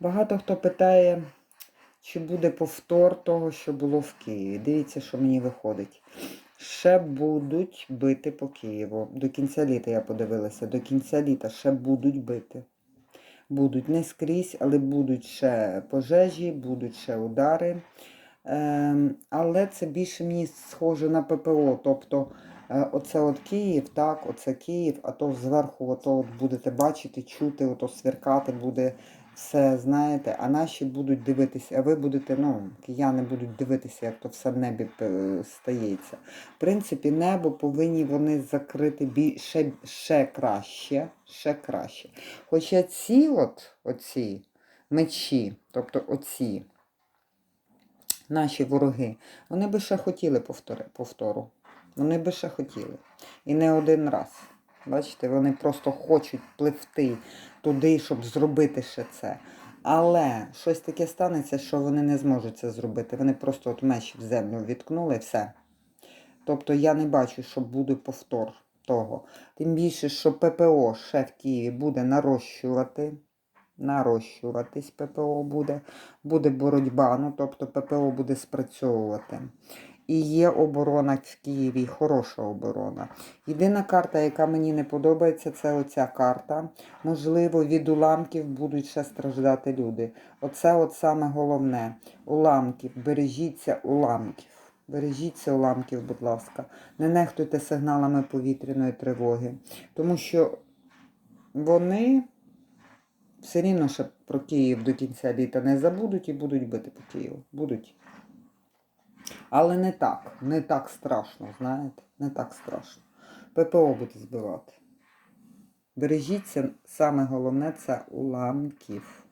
Багато хто питає, чи буде повтор того, що було в Києві. Дивіться, що мені виходить. Ще будуть бити по Києву. До кінця літа я подивилася. До кінця літа ще будуть бити. Будуть не скрізь, але будуть ще пожежі, будуть ще удари. Ем, але це більше мені схоже на ППО. Тобто е, оце от Київ, так, оце Київ, а то зверху от будете бачити, чути, ото сверкати буде все, знаєте, а наші будуть дивитися, а ви будете, ну, кияни будуть дивитися, як то все в небі е, стається. В принципі, небо повинні вони закрити бі- ще, ще краще, ще краще. Хоча ці от, оці мечі, тобто оці, наші вороги, вони би ще хотіли повтори, повтору. Вони би ще хотіли. І не один раз. Бачите, вони просто хочуть пливти туди, щоб зробити ще це. Але щось таке станеться, що вони не зможуть це зробити. Вони просто от меч в землю відкнули і все. Тобто я не бачу, що буде повтор того. Тим більше, що ППО ще в Києві буде нарощувати. Нарощуватись ППО буде, буде боротьба, ну тобто ППО буде спрацьовувати. І є оборона в Києві, хороша оборона. Єдина карта, яка мені не подобається, це оця карта. Можливо, від уламків будуть ще страждати люди. Оце от саме головне. Уламків. Бережіться уламків. Бережіться уламків, будь ласка. Не нехтуйте сигналами повітряної тривоги. Тому що вони все рівно ще про Київ до кінця літа не забудуть і будуть бити по Києву. Будуть. Але не так, не так страшно, знаєте, не так страшно. ППО буде збивати. Бережіться, саме головне це уламків.